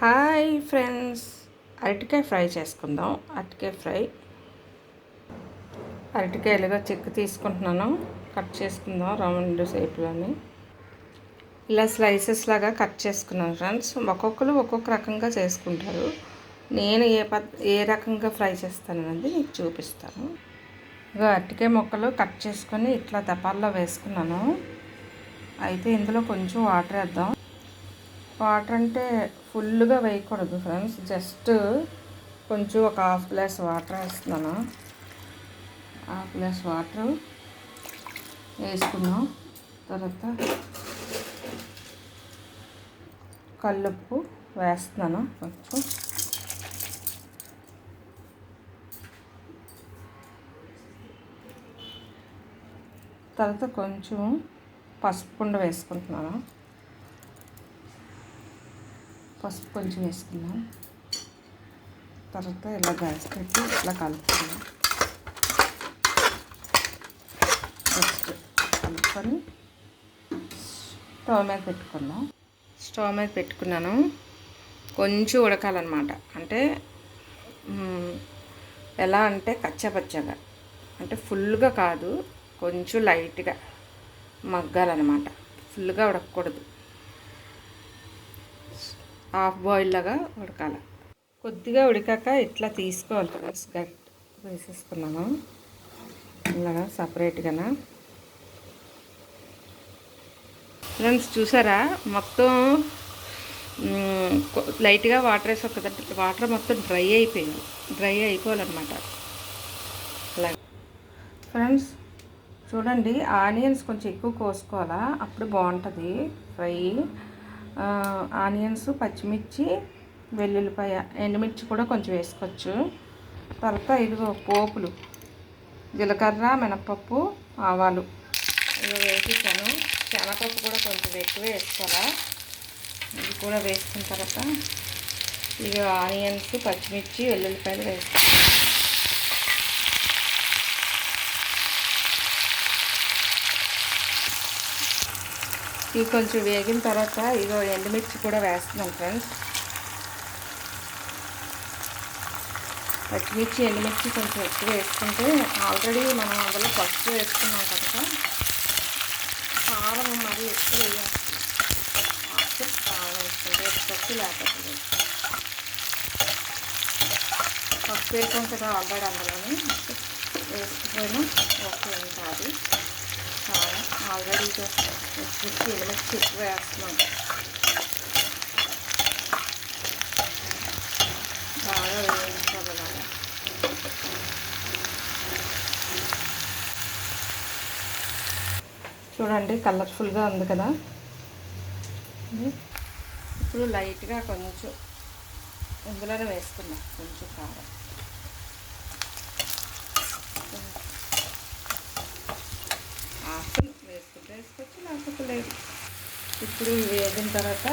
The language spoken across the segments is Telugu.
Hi friends. అరటికాయ ఫ్రై చేసుకుందాం. అరటికాయ ఫ్రై. అరటికాయలుగా చెక్కు తీసుకుంటున్నాను. కట్ చేసుకుందాం రౌండ్ షేప్లోని. ఇలా స్లైసెస్ లాగా కట్ చేసుకున్నాను ఫ్రెండ్స్. ఒక్కొక్కరు ఒక్కొక్క రకంగా చేసుకుంటారు. నేను ఏ పద్ ఏ రకంగా ఫ్రై చేస్తాననేది మీకు చూపిస్తాను. ఇక అరటికాయ ముక్కలు కట్ చేసుకొని ఇట్లా తపాల్లో వేసుకున్నాను. అయితే ఇందులో కొంచెం వాటర్ వేద్దాం. వాటర్ అంటే ఫుల్గా వేయకూడదు ఫ్రెండ్స్. జస్ట్ కొంచెం ఒక హాఫ్ గ్లాస్ వాటర్ వేస్తున్నాను. హాఫ్ గ్లాస్ వాటర్ వేసుకున్నాం. తర్వాత కల్లుప్పు వేస్తున్నాను కొంచెం. తర్వాత కొంచెం పసుపు వేసుకుంటున్నాను. పసుపు కొంచెం వేసుకున్నాం తర్వాత ఇలా గ్యాస్ పెట్టి ఇట్లా కలుపుకున్నాం ఫస్ట్ కలుపుకొని స్టవ్ మీద పెట్టుకున్నాం స్టవ్ మీద పెట్టుకున్నాను. కొంచెం ఉడకాలన్నమాట. అంటే ఎలా అంటే కచ్చపచ్చగా. అంటే ఫుల్గా కాదు కొంచెం లైట్గా మగ్గాలన్నమాట. ఫుల్గా ఉడకకూడదు. హాఫ్ బాయిల్ లాగా ఉడకాలి. కొద్దిగా ఉడికాక ఇట్లా తీసుకోవాలి ఫ్రెండ్స్ గట్ వేసేసుకున్నాను. ఇలాగా సపరేట్గా ఫ్రెండ్స్ చూసారా? మొత్తం లైట్గా వాటర్ వేసాం కదా వాటర్ మొత్తం డ్రై అయిపోయింది. డ్రై అయిపోవాలన్నమాట. అలా. ఫ్రెండ్స్ చూడండి ఆనియన్స్ కొంచెం ఎక్కువ కోసుకోవాలా? అప్పుడు బాగుంటుంది. ఫ్రై. ఆనియన్స్ పచ్చిమిర్చి వెల్లుల్లిపాయ ఎండుమిర్చి కూడా కొంచెం వేసుకోవచ్చు. తర్వాత ఇదిగో పోపులు జీలకర్ర మినపప్పు ఆవాలు. ఇవి వేసేసాను. శనగపప్పు కూడా కొంచెం ఎక్కువ వేసుకోవాలా? ఇది కూడా వేసుకున్న తర్వాత ఇవి ఆనియన్స్ పచ్చిమిర్చి వెల్లుల్లిపాయలు వేసుకోవాలి. ఇవి కొంచెం వేగిన తర్వాత ఇగో ఎండుమిర్చి కూడా వేస్తున్నాం ఫ్రెండ్స్. పచ్చిమిర్చి ఎండుమిర్చి కొంచెం ఎక్కువ వేసుకుంటే ఆల్రెడీ మనం అందులో పసుపు వేసుకున్నాం కనుక కారం మరి ఎక్కువ వేయాలి కారం వేసుకుంటే పచ్చి లేకపోతే పసుపు వేసాం కదా ఆల్రెడీ అందులోని వేసుకుపోయినా ఓకే కాదు. కారం ఆల్రెడీ మిక్సీ మిక్సీ వేస్తున్నాం బాగా వేయించుకోవాలి చూడండి కలర్ఫుల్గా ఉంది కదా. ఇప్పుడు లైట్గా కొంచెం ఇందులోనే వేసుకున్నాం కొంచెం కారం. వేసుకోవచ్చు నాకు లేదు. ఇప్పుడు వేగిన తర్వాత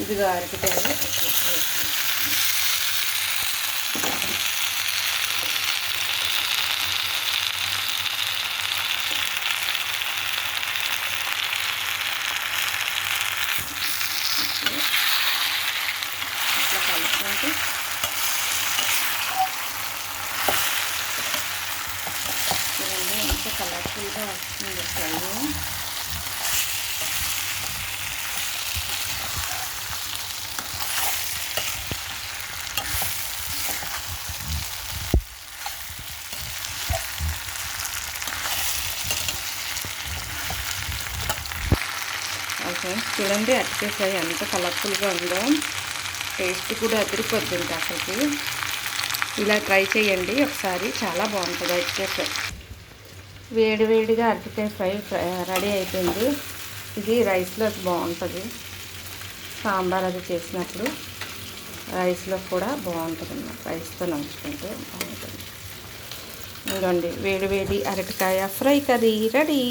ఇదిగా అరటికాయలు ఇట్లా కలుపుకుంటే చూడండి ఎంత వస్తుంది ఫ్రై చూడండి అట్టికే ఫ్రై ఎంత కలర్ఫుల్గా ఉందో. టేస్ట్ కూడా అదిరిపోద్ది అసలుకి. ఇలా ట్రై చేయండి ఒకసారి. చాలా బాగుంటుంది అట్టికే ఫ్రై వేడి వేడిగా అరటికాయ ఫ్రై రెడీ అయిపోయింది. ఇది రైస్లో బాగుంటుంది. సాంబార్ అది చేసినప్పుడు రైస్లో కూడా బాగుంటుంది అన్నమాట. రైస్తో నంచుకుంటే బాగుంటుంది. ఇదండి వేడి వేడి అరటికాయ ఫ్రై కర్రీ రెడీ.